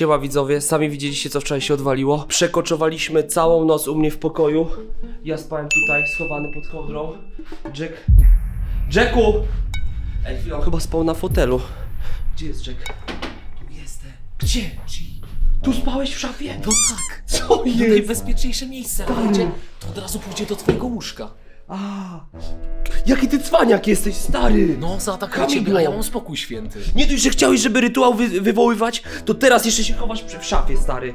Siema widzowie, sami widzieliście co wczoraj się odwaliło. Przekoczowaliśmy całą noc u mnie w pokoju. Ja spałem tutaj, schowany pod kołdrą. Jack... Jacku! Ej, chwilę, on chyba spał na fotelu. Gdzie jest Jack? Tu jestem. Gdzie? Tu spałeś w szafie? No tak. Co To jest? najbezpieczniejsze miejsce. Pójdzie, to od razu pójdzie do twojego łóżka. A, jaki ty cwaniak jesteś, stary! No, zaatakuje Kamil ciebie, a ja mam spokój święty. Nie dość, że chciałeś, żeby rytuał wy wywoływać, to teraz jeszcze się chowasz przy w szafie, stary.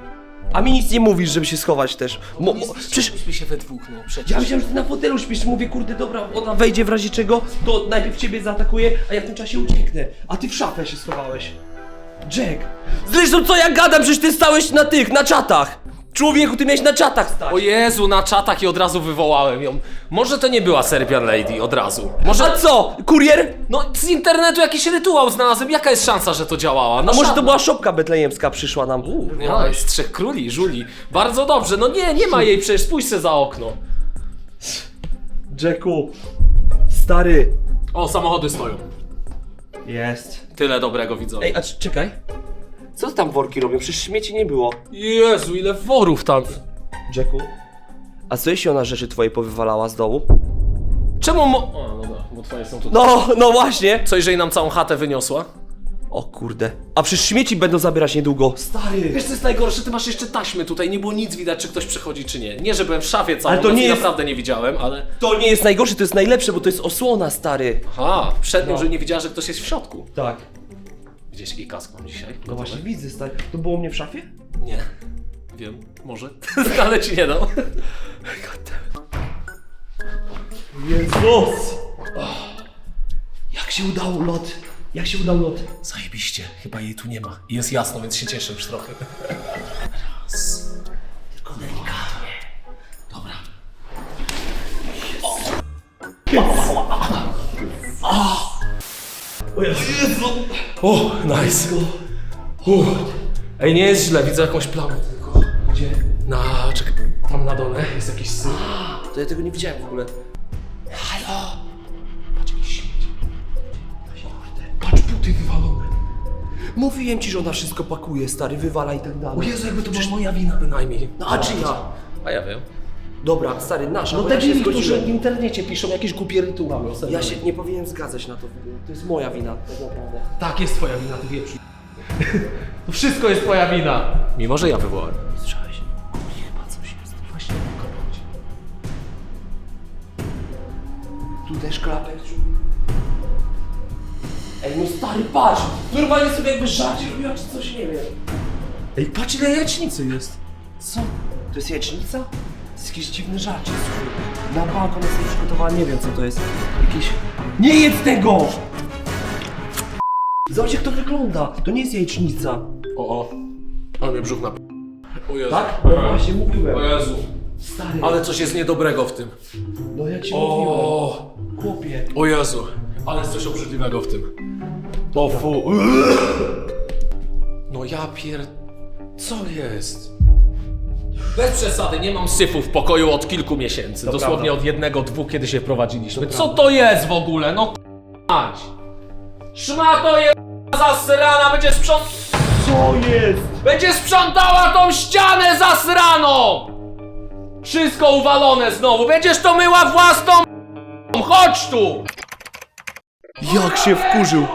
A mi nic nie mówisz, żeby się schować też. Mo, mo, przecież się we dwóch, no przecież. ja myślałem, że ty na fotelu śpisz, mówię, kurde, dobra, ona wejdzie w razie czego, to najpierw ciebie zaatakuje, a ja w tym czasie ucieknę. A ty w szafę się schowałeś. Jack! Zresztą co ja gadam, przecież ty stałeś na tych, na czatach! Człowieku, ty miałeś na czatach stać! O Jezu, na czatach i od razu wywołałem ją. Może to nie była Serbian Lady od razu. Może... A co? Kurier? No, z internetu jakiś rytuał znalazłem. Jaka jest szansa, że to działała? No, A może to żadna. była szopka betlejemska przyszła nam? No, jest trzech króli, żuli. Bardzo dobrze. No nie, nie ma jej przecież. Spójrz se za okno. Jacku, stary. O, samochody stoją. Jest. Tyle dobrego widzowie. Ej, a c- czekaj. Co tam worki robią? Przecież śmieci nie było. Jezu, ile worów tam. Jacku? A co jeśli ona rzeczy twoje powywalała z domu? Czemu mo... O, no dobra, bo twoje są tutaj. No, no właśnie. Co, jeżeli nam całą chatę wyniosła? O kurde. A przecież śmieci będą zabierać niedługo. Stary. Wiesz co jest najgorsze? Ty masz jeszcze taśmy tutaj, nie było nic widać, czy ktoś przychodzi, czy nie. Nie, że byłem w szafie całą Ale to nie jest- naprawdę nie widziałem, ale... To nie jest najgorsze, to jest najlepsze, bo to jest osłona, stary. Aha, przed nią, No. że nie widziała, że ktoś jest w środku. Tak. Gdzieś jaki kask mam dzisiaj? No właśnie widzę, stary. To było u mnie w szafie? Nie. Wiem, może. ale ci nie dam. Jezus! Jak się udało lot? Jak się udał lot? Zajebiście, chyba jej tu nie ma. I Jest jasno, więc się cieszę już trochę. Raz. Tylko delikatnie. Dobra. O Jezu! O, nice. Uff. Ej, nie jest źle, widzę jakąś plamę tylko. Gdzie? Na, czekaj, tam na dole jest jakiś syf. To ja tego nie widziałem w ogóle. Halo! Patrz, jakiś śmieć. Patrz, buty wywalone. Mówiłem ci, że ona wszystko pakuje, stary, wywala i tak dalej. O Jezu, jakby to była moja wina bynajmniej. No a czyja? A ja wiem. Dobra, stary, nasza, No bo te ja się którzy w internecie piszą jakieś głupie rytuały. o Ja się nie powinienem zgadzać na to. To jest moja wina, tak naprawdę. Tak, jest twoja wina, ty wieprzu. To wszystko jest twoja wina. Mimo, że ja wywołałem. Słyszałeś? Chyba coś jest. Właśnie kopać. Tu też klapek. Ej, no stary, patrz! Normalnie sobie jakby żarcie robiła, czy coś, nie wiem. Ej, patrz ile jajecznicy jest. Co? To jest jajecznica? Jest jakieś dziwne żarcie, słuchaj. Na balkon jest przygotowała, nie wiem co to jest. Jakieś... Nie jedz tego! Zobacz jak to wygląda. To nie jest jajecznica. O, o. Ale mnie brzuch na... O Jezu. Tak? No właśnie mówiłem. O Jezu. Stary, Ale coś jest niedobrego w tym. no ja ci mówiłem. O, Chłopie. o Jezu. Ale jest coś obrzydliwego w tym. O fu. No ja pier... Co jest? Bez przesady, nie mam syfu w pokoju od kilku miesięcy. To Dosłownie prawda. od jednego, dwóch, kiedy się wprowadziliśmy. Co to jest w ogóle? No k***ać. Szmato je zasrana, będzie sprząt... Co jest? Będzie sprzątała tą ścianę zasraną! Wszystko uwalone znowu, będziesz to myła własną Chodź tu! Jak się wkurzył.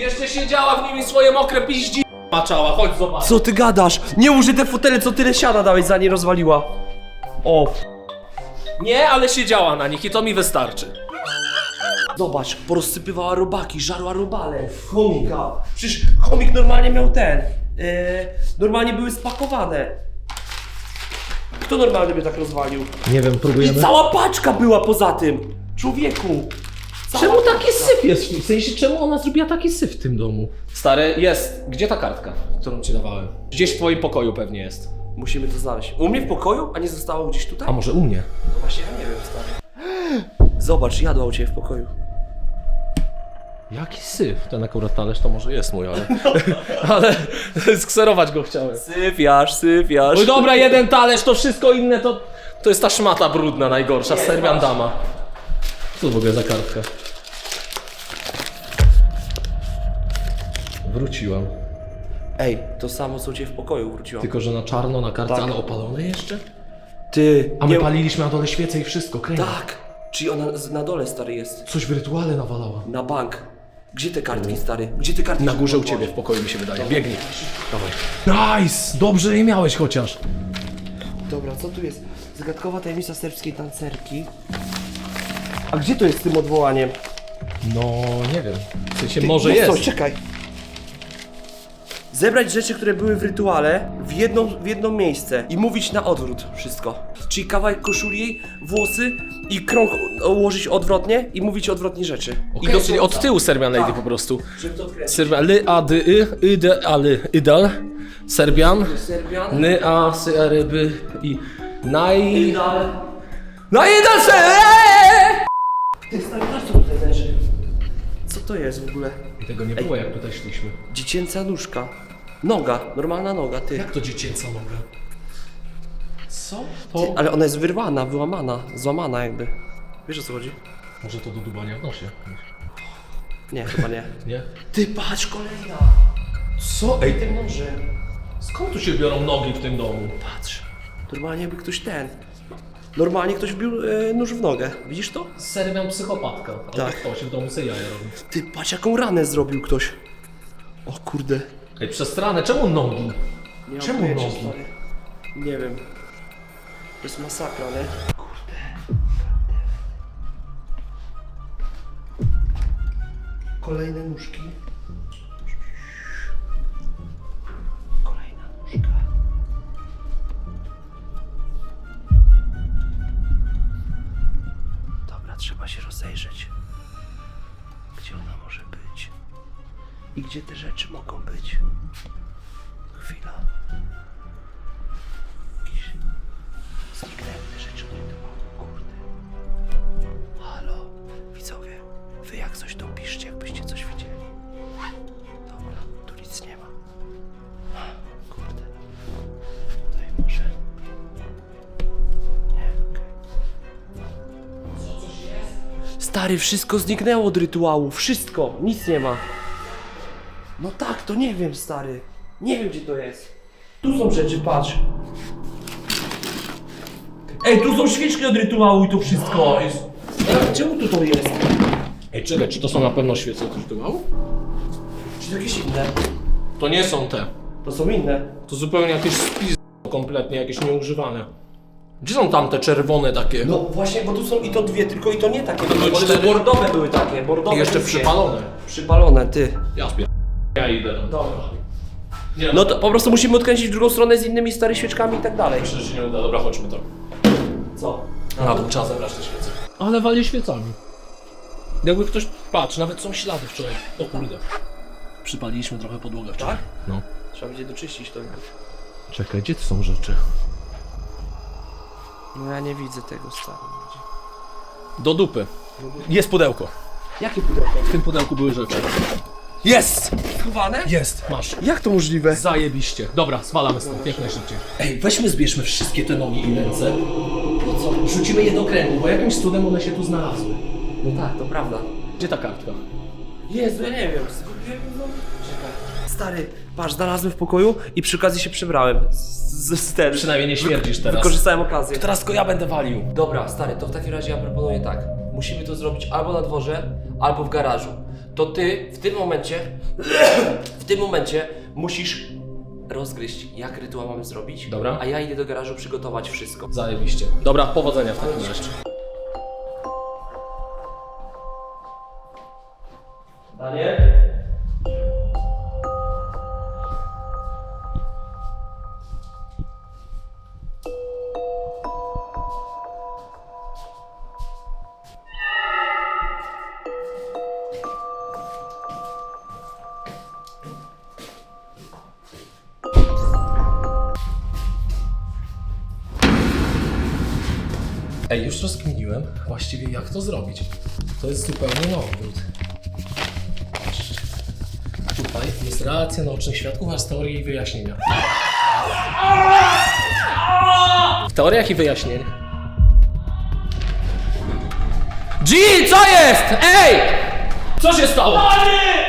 Jeszcze siedziała w nim i swoje mokre piździ maczała, chodź zobacz. Co ty gadasz? Nie użyj te fotele, co tyle siana dałeś za nie rozwaliła. O, Nie, ale siedziała na nich i to mi wystarczy. zobacz, porozsypywała robaki, żarła robale. Chomika. Przecież chomik normalnie miał ten. E, normalnie były spakowane. Kto normalnie by tak rozwalił? Nie wiem, I cała paczka była poza tym. Człowieku. Czemu taki syf jest? W sensie, czemu ona zrobiła taki syf w tym domu? Stary, jest. Gdzie ta kartka, którą ci dawałem? Gdzieś w twoim pokoju pewnie jest. Musimy to znaleźć. U mnie w pokoju, a nie zostało gdzieś tutaj? A może u mnie? No właśnie, ja nie wiem, stary. Zobacz, jadła u ciebie w pokoju. Jaki syf? Ten akurat talerz to może jest mój, ale... ale skserować go chciałem. Syfiasz, syfiasz. Oj dobra, jeden talerz, to wszystko inne to... To jest ta szmata brudna najgorsza, serbian dama. Co to w ogóle za kartka? Wróciłam. Ej, to samo co u ciebie w pokoju wróciłam. Tylko, że na czarno, na kartce, Tak. ale opalone jeszcze? Ty, A my nie... paliliśmy na dole świece i wszystko, kręg. Tak! Czyli ona z- na dole, stary, jest. Coś w rytuale nawalała. Na bank. Gdzie te kartki, stary? Gdzie te kartki? Na górze u ciebie w pokoju mi się wydaje. Biegnij. Dawaj. Nice! Dobrze je miałeś chociaż. Dobra, co tu jest? Zagadkowa tajemnica serbskiej tancerki. A gdzie to jest z tym odwołaniem? No, nie wiem. W sensie może no jest. Czekaj. Zebrać rzeczy, które były w rytuale w jedno, w jedno miejsce i mówić na odwrót wszystko. Czyli kawałek koszuli jej, włosy i krąg ułożyć odwrotnie i mówić odwrotnie rzeczy. I do czyli od tyłu Serbian Lady po prostu. Żeby to odkręcić. Serbian, ly, a, dy, y, ide, ale, idal. Serbian. Serbian. Ny, a, sy, a, ryby i naj... Idal. No i dalsze! Co tutaj leży. Co to jest w ogóle? Tego nie było jak tutaj szliśmy. Dziecięca nóżka. Noga, normalna noga, ty. Jak to dziecięca noga? Co? To... Ty, ale ona jest wyrwana, wyłamana, złamana jakby. Wiesz o co chodzi? Może to do dubania w nosie? Nie, chyba nie. Nie? Ty patrz, kolejna. Co? Ej, Tym nożem. skąd tu się biorą nogi w tym domu? Patrz. Normalnie jakby ktoś ten. Normalnie ktoś wbił e, nóż w nogę. Widzisz to? Serbian psychopatka. Albo Tak. ktoś w domu se jaja robi. Ty patrz jaką ranę zrobił ktoś. O kurde. Ej, przestranę, czemu nogi? Nie mam Czemu nogi? stary. Nie wiem. To jest masakra, nie? Kurde. Kolejne nóżki. Gdzie ona może być? I gdzie te rzeczy mogą być? Chwila. Jakieś zniknęły rzeczy kurde. Halo, widzowie, wy jak coś to Stary, wszystko zniknęło od rytuału, wszystko, nic nie ma. No tak, to nie wiem, stary. Nie wiem, gdzie to jest. Tu są rzeczy, patrz. Ej, tu są świeczki od rytuału i to wszystko. Ale czemu tu to jest? Ej, czekaj, czy to są na pewno świece od rytuału? Czy to jakieś inne? To nie są te. To są inne. To zupełnie jakieś spis kompletnie, jakieś nieużywane. Gdzie są tamte czerwone takie? No właśnie, bo tu są i to dwie, tylko i to nie takie. To były One cztery? bordowe były takie, bordowe. I jeszcze niskie. przypalone. Przypalone, ty. Ja spier... Ja idę. Dobra. Nie, No to po prostu musimy odkręcić w drugą stronę z innymi stary świeczkami i tak dalej. Myślę, że się nie uda. Dobra, chodźmy tam. Co? Na dół trzeba zebrać te świece. Ale wali świecami. Jakby ktoś... Patrz, nawet są ślady wczoraj. O kurde. Przypaliliśmy trochę podłogę wczoraj. Tak? No. Trzeba będzie doczyścić to. Czekaj, gdzie to są rzeczy? No ja nie widzę tego, stary. Do dupy. Jest pudełko. Jakie pudełko? W tym pudełku były rzeczy. Jest! Schowane? Jest, masz. Jak to możliwe? Zajebiście. Dobra, zwalamy stąd, jak najszybciej. Ej, weźmy, zbierzmy wszystkie te nogi i ręce. Po co? Rzucimy je do kręgu, bo jakimś cudem one się tu znalazły. No tak, to prawda. Gdzie ta kartka? Jezu, ja nie wiem. Ją. Czekaj. Stary, patrz, znalazłem w pokoju i przy okazji się przebrałem. Z, z ten. Przynajmniej nie śmierdzisz teraz. Wykorzystałem okazję. Teraz tylko ja będę walił. Dobra, stary, to w takim razie ja proponuję tak. Musimy to zrobić albo na dworze, albo w garażu. To ty w tym momencie, w tym momencie musisz rozgryźć, jak rytuał mamy zrobić. Dobra. A ja idę do garażu przygotować wszystko. Zajebiście. Dobra, powodzenia w takim razie. Daniel? Ej, już rozkminiłem właściwie jak to zrobić. To jest zupełnie na odwrót. Reakcja naocznych świadków oraz teorii i wyjaśnienia. W teoriach i wyjaśnień G, co jest? Ej! Co się stało?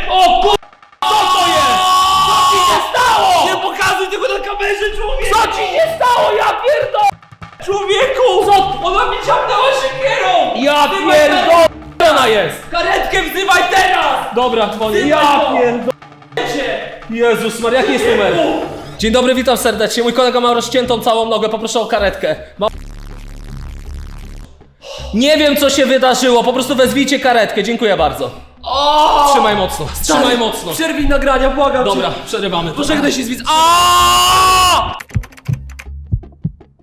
O kur... Co to jest? Co ci się stało? Nie pokazuj tego na kamerze, człowieku! Co ci się stało? Ja pierdolę! Człowieku! Co? Ona mi ciągnęła siekierą! Ja pierdolę! Ona jest! Karetkę wzywaj teraz! Dobra, dzwonię. Wzywaj Ja go! pierdolę! Jezus Maria, jaki jest numer? Dzień dobry, witam serdecznie. Mój kolega ma rozciętą całą nogę, poproszę o karetkę. Ma... Nie wiem, co się wydarzyło, po prostu wezwijcie karetkę, dziękuję bardzo. O! Trzymaj mocno, trzymaj mocno. Przerwij nagrania, błagam Dobra, cię. przerywamy to. Pożegnaj się z widz. Aaaa!